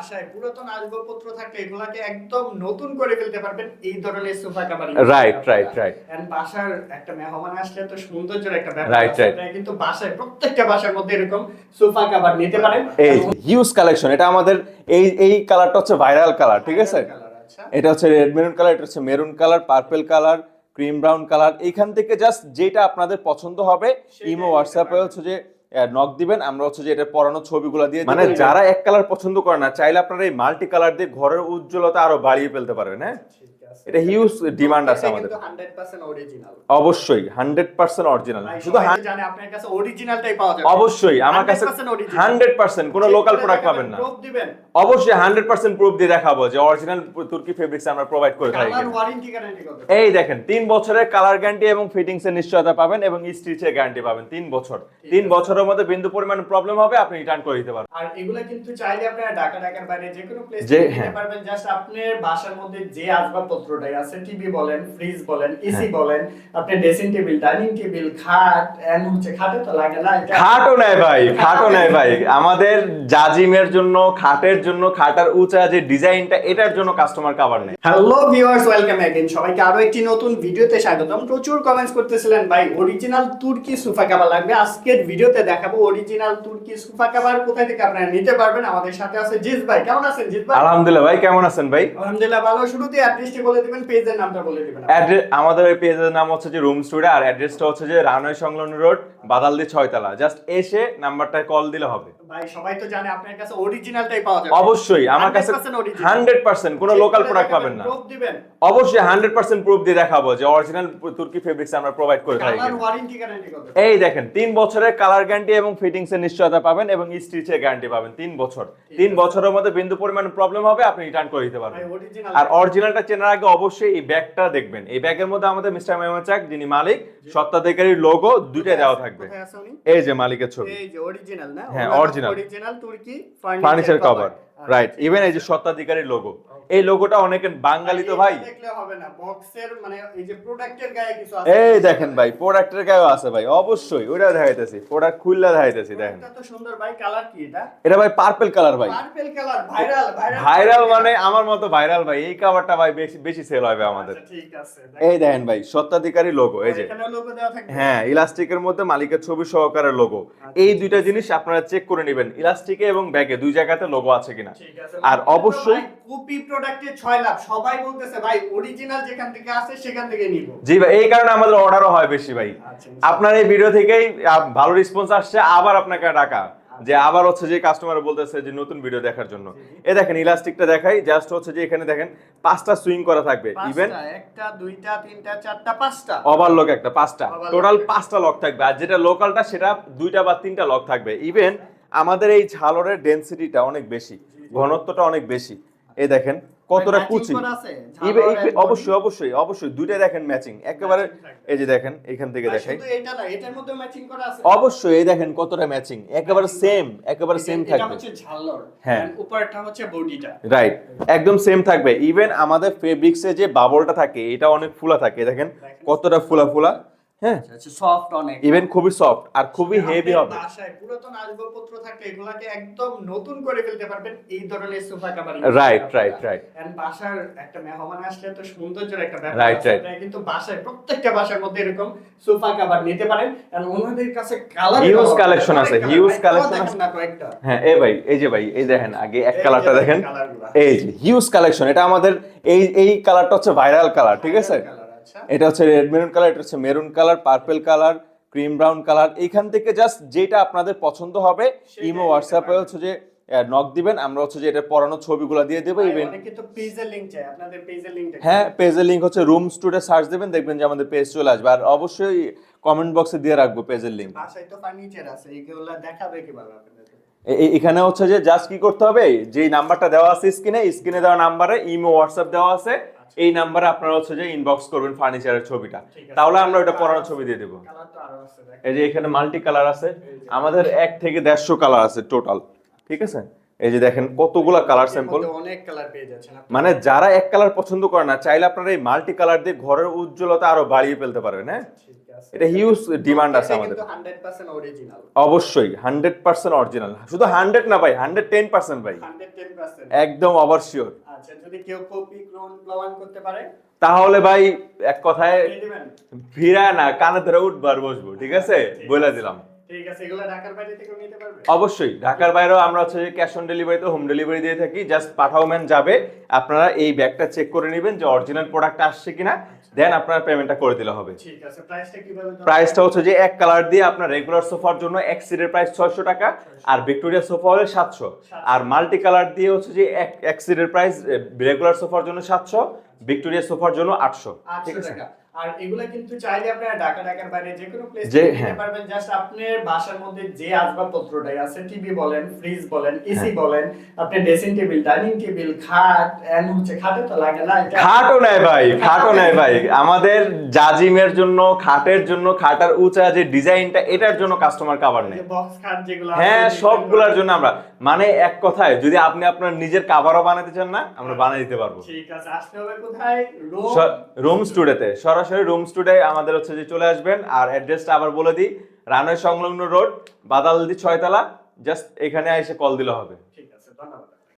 বাসায় পুরাতন আসবাবপত্র থাকলে এগুলাকে একদম নতুন করে ফেলতে পারবেন এই ধরনের sofa cover Right, right, right. And বাসার একটা মেহমান আসলে তো সৌন্দর্যের একটা ব্যাপার right. আপনারা কিন্তু বাসায় প্রত্যেকটা বাসার মধ্যে এরকম সোফা কাভার নিতে পারেন। এই হিউজ কালেকশন এটা আমাদের এই এই কালারটা হচ্ছে ভাইরাল কালার ঠিক আছে? আচ্ছা। এটা হচ্ছে রেড মেরুন কালার এটা হচ্ছে maroon colour purple colour cream brown colour এইখান থেকে জাস্ট যেটা আপনাদের পছন্দ হবে ইমো হোয়াটসঅ্যাপে হচ্ছে যে নক দিবেন। আমরা হচ্ছে যে এটা পরানো ছবিগুলো দিয়ে মানে যারা এক কালার পছন্দ করে না চাইলে আপনারা এই মাল্টি কালার দিয়ে ঘরের উজ্জ্বলতা আরও বাড়িয়ে ফেলতে পারবেন হ্যাঁ? এটা হিউজ ডিমান্ড আছে আমাদের কিন্তু 100% অরিজিনাল অবশ্যই হান্ড্রেড পার্সেন্ট অরিজিনাল শুধু অবশ্যই আমার কাছে হান্ড্রেড পার্সেন্ট কোনো লোকাল প্রোডাক্ট পাবেন না। অবশ্যই হান্ড্রেড পার্সেন্ট প্রুফ দিয়ে দেখাবো যে অরিজিনাল তুর্কি ফেব্রিক্স আমরা প্রোভাইড করে থাকি। এই দেখেন তিন বছরের কালার গ্যারান্টি এবং ফিটিংস এর নিশ্চয়তা পাবেন এবং স্টিচের গ্যারান্টি পাবেন তিন বছর। তিন বছরের মধ্যে বিন্দু পরিমাণ প্রবলেম হবে আপনি রিটার্ন করে দিতে পারবেন। আর এগুলা কিন্তু চাইলে আপনারা ঢাকা ঢাকার বাইরে যে কোনো প্লেস যে- নিতে হ্যাঁ। পারবেন জাস্ট আপনার বাসার মধ্যে যে আসবাবপত্রটাই আছে টিভি বলেন ফ্রিজ বলেন এসি হ্যাঁ। বলেন আপনি ড্রেসিং টেবিল ডাইনিং টেবিল খাট এন্ড হচ্ছে খাটে তো লাগে না খাটও নেয় ভাই খাটও নেয় ভাই। আমাদের জাজিমের জন্য খাটের জন্য খাটার উঁচা যে ডিজাইনটা এটার জন্য কাস্টমার কাভার নেয়। হ্যালো ভিউয়ার্স ওয়েলকাম অ্যাগেন সবাইকে আরও একটি নতুন ভিডিওতে স্বাগতম। প্রচুর কমেন্টস করতেছিলেন ভাই অরিজিনাল তুর্কি সোফা কভার লাগবে। আজকের ভিডিওতে দেখাবো অরিজিনাল তুর্কি সোফা কভার কোথা থেকে আপনারা নিতে পারবেন? আমাদের সাথে আছে জিৎ ভাই। কেমন আছেন জিৎ ভাই? আলহামদুলিল্লাহ ভাই কেমন আছেন ভাই? আলহামদুলিল্লাহ ভালো। শুরুতে অ্যাড্রেসটি বলে দিবেন, পেজের নামটা আমাদের এই পেজের নাম হচ্ছে যে রুম স্টুডিও আর অ্যাড্রেসটা হচ্ছে যে রানওয়ে সংলগ্ন রোড, বাদালদি ছয়তলা। জাস্ট এসে নাম্বারটায় কল দিলে হবে। ভাই সবাই তো জানে আপনার কাছে অরিজিনালটাই পাওয়া যাবে। অবশ্যই আমার কাছে 100% original। হান্ড্রেড পার্সেন্ট কোনো লোকাল প্রোডাক্ট পাবেন না। proof দিবেন। অবশ্যই হান্ড্রেড পার্সেন্ট প্রুফ দিয়ে দেখাবো যে অরিজিনাল তুর্কি ফেব্রিক্স আমরা প্রোভাইড করে থাকি কালার ওয়ারেন্টি গ্যারান্টি কত এই দেখেন তিন বছরের কালার গ্যারান্টি এবং ফিটিংস এর নিশ্চয়তা পাবেন এবং স্টিচের গ্যারান্টি পাবেন তিন বছর। তিন বছরের মধ্যে বিন্দু পরিমাণ প্রবলেম হবে আপনি রিটার্ন করে দিতে পারবেন। আর অরিজিনালটা চেনার আগে অবশ্যই এই ব্যাগটা দেখবেন। এই ব্যাগের মধ্যে আমাদের মিস্টার মেমাচাক যিনি মালিক সত্ত্বাধিকারীর লোগো দুইটাই দেওয়া থাকবে। এই যে মালিকের ছবি। এই যে অরিজিনাল না? হ্যাঁ, original। অরিজিনাল তুর্কি ফার্নিচার কভার রাইট ইভেন এই যে সত্ত্বাধিকারীর লোগো এই লোগোটা অনেকে বাঙালি তো ভাই। দেখলে হবে না বক্সের মানে এই যে প্রোডাক্টের গায়ে কিছু আছে? এই দেখেন ভাই প্রোডাক্টের গায়েও আছে ভাই অবশ্যই ওইটা দেখাইতেছি প্রোডাক্ট খুললে দেখাইতেছি দেখেন। এটা ভাই কালার কি এটা? এটা ভাই পার্পল কালার ভাই। পার্পল কালার ভাইরাল মানে আমার মতো ভাইরাল ভাই এই কাভারটা ভাই বেশি বেশি সেল হবে আমাদের। আচ্ছা, ঠিক আছে এই দেখেন ভাই সত্ত্বাধিকারী লোগো এই যে। এখানে লোগো দেওয়া থাকবে? হ্যাঁ ইলাস্টিকের মধ্যে মালিকের ছবি সহকারে লোগো এই দুইটা জিনিস আপনারা চেক করে নেবেন ইলাস্টিকে এবং ব্যাগে দুই জায়গাতে লোগো আছে কিনা। আছে আর অবশ্যই কপি প্রোডাক্টের 6 লাখ সবাই বলতেছে ভাই অরিজিনাল যেখান থেকে আসে সেখান থেকে নিব। জি ভাই এই কারণে আমাদের অর্ডারও হয় বেশি ভাই। আচ্ছা আপনার এই ভিডিও থেকেই ভালো রেসপন্স আসছে আবার আপনাকে ডাকা। যে আবার হচ্ছে যে কাস্টমার বলতেছে যে নতুন ভিডিও দেখার জন্য। এ দেখেন ইলাস্টিকটা দেখাই জাস্ট হচ্ছে যে এখানে দেখেন পাঁচটা সুইং করা থাকবে। ইভেন একটা দুইটা তিনটা চারটা পাঁচটা। ওভারলক একটা পাঁচটা। টোটাল পাঁচটা লক থাকবে। আর যেটা লোকালটা সেটা দুইটা বা তিনটা লক থাকবে। ইভেন আমাদের এই ঝালরের ডেনসিটিটা অনেক বেশি। ঘনত্বটা অনেক বেশি। এই দেখেন কতটা কুচি। অবশ্যই অবশ্যই অবশ্যই দুইটাই দেখেন ম্যাচিং একেবারে এই যে দেখেন এখান থেকে ভাই, দেখাই শুধু এটা না এটার মধ্যে ম্যাচিং করা আছে। অবশ্যই এই দেখেন কতটা ম্যাচিং একেবারে সেম একেবারে সেম থাকবে। হ্যাঁ। and উপরেরটা হচ্ছে বডিটা। রাইট একদম সেম থাকবে। ইভেন আমাদের ফেব্রিক্সে যে বাবলটা থাকে এটা অনেক ফুলা থাকে। দেখেন। কতটা ফুলা ফুলা। হ্যাঁ। আচ্ছা সফট অনেক। ইভেন খুবই সফট আর খুবই হেভি হবে। বাসায় পুরাতন আসবাবপত্র থাকলে এগুলাকে একদম নতুন করে ফেলতে পারবেন এই ধরনের sofa cover Right, right, right. And বাসার একটা মেহমান আসলে তো সৌন্দর্যের একটা ব্যাপার Right, আছে। কিন্তু বাসায় প্রত্যেকটা বাসার মধ্যে এরকম সোফা কভার নিতে পারেন। এন্ড ওনাদের কাছে কালার Huge collection আছে, huge collection আছে। না কয়েকটা? হ্যাঁ এই ভাই এই যে ভাই এই দেখেন আগে এক কালারটা দেখেন। এই যে হিউজ কালেকশন এটা আমাদের এই এই কালারটা হচ্ছে ভাইরাল কালার ঠিক আছে? আচ্ছা এটা হচ্ছে রেড মেরুন কালার এটা হচ্ছে maroon colour purple colour cream brown colour. এইখান থেকে জাস্ট যেটা আপনাদের পছন্দ হবে ইমো হোয়াটসঅ্যাপে হচ্ছে যে নক দিবেন আমরা হচ্ছে যে এটা পরানো ছবিগুলো দিয়ে দেবো ইভেন অনেকে পেজের লিংক চাই আপনাদের পেজের লিংকটা হ্যাঁ পেজের লিংক হচ্ছে রুম স্টুডিও সার্চ দেবেন দেখবেন যে আমাদের পেজ চলে আসবে। আর অবশ্যই কমেন্ট বক্সে দিয়ে রাখব পেজের লিংক বাসায় তো ফার্নিচার আছে এগুলো দেখাবে কীভাবে আপনাদের? এখানে হচ্ছে যে জাস্ট কি করতে হবে যেই নাম্বারটা দেওয়া আছে স্ক্রিনে স্ক্রিনে দেওয়া নাম্বারে ইমো হোয়াটসঅ্যাপ দেওয়া আছে। এই নাম্বারে আপনারা হচ্ছে যে ইনবক্স করবেন ফার্নিচারের ছবিটা। তাহলে আমরা ওটা পরানো ছবি দিয়ে দেবো। এই যে এখানে মাল্টি কালার আছে আমাদের এক থেকে দেড়শো কালার আছে টোটাল ঠিক আছে? এই যে দেখেন কতগুলা কালার স্যাম্পল অনেক কালার পেয়ে যাচ্ছেন মানে যারা এক কালার পছন্দ করে না চাইলে আপনারা এই মাল্টি কালার দিয়ে ঘরের উজ্জ্বলতা আরও বাড়িয়ে ফেলতে পারবেন হ্যাঁ? এটা হিউজ ডিমান্ড আছে আমাদের। কিন্তু 100% অরিজিনাল অবশ্যই হান্ড্রেড পার্সেন্ট অরিজিনাল শুধু হান্ড্রেড না ভাই হান্ড্রেড টেন পার্সেন্ট ভাই। 110% একদম ওভার শিওর আচ্ছা যদি কেউ কপি ক্লোন করতে পারে? তাহলে ভাই এক কথায় ফিরায় না কানে ধরে উঠবার বসবো ঠিক আছে? বলে দিলাম। অবশ্যই ঢাকার বাইরেও আমরা হচ্ছে ক্যাশ অন ডেলিভারিতে হোম ডেলিভারি দিয়ে থাকি জাস্ট পাঠাও ম্যান যাবে আপনারা এই ব্যাগটা চেক করে নেবেন যে অরিজিনাল প্রোডাক্ট আসছে কিনা দেন আপনারা পেমেন্টটা করে দিলে হবে। ঠিক আছে প্রাইসটা হচ্ছে যে এক কালার দিয়ে আপনার রেগুলার সোফার জন্য এক সিটের প্রাইস ছয়শো টাকা আর ভিক্টোরিয়া সোফা হলে সাতশো। আর মাল্টি কালার দিয়ে হচ্ছে যে এক এক সিটের প্রাইস রেগুলার সোফার জন্য সাতশো ভিক্টোরিয়া সোফার জন্য আটশো। ঠিক আছে? আর এগুলা কিন্তু চাইলে আপনারা ঢাকা ঢাকার বাইরে যে কোনো প্লেস থেকে নিতে হ্যাঁ। পারবেন। জাস্ট আপনার বাসার মধ্যে যে আসবাবপত্রটাই আছে টিভি বলেন ফ্রিজ বলেন এসি বলেন আপনি ড্রেসিং টেবিল ডাইনিং টেবিল খাট এন্ড হচ্ছে খাটে তো লাগে না খাটও নেয় ভাই খাটও নেয় ভাই। আমাদের জাজিমের জন্য খাটের জন্য খাটার উঁচা যে ডিজাইনটা এটার জন্য কাস্টমার কাভার নেই। বক্স খাট যেগুলো হ্যাঁ সবগুলোর জন্য আমরা মানে এক কথায় যদি আপনি আপনার নিজের কাভারও বানাতে চান না আমরা বানিয়ে দিতে পারব। ঠিক আছে আসতে হবে কোথায়? রোম রুম স্টুডিওতে সরাসরি রুম স্টুডে আমাদের হচ্ছে যে চলে আসবেন। আর অ্যাড্রেসটা আবার বলে দিই, রানওয়ে সংলগ্ন রোড, বাদালদি ছয়তলা, জাস্ট এখানে এসে কল দিলে হবে। ঠিক আছে, ধন্যবাদ।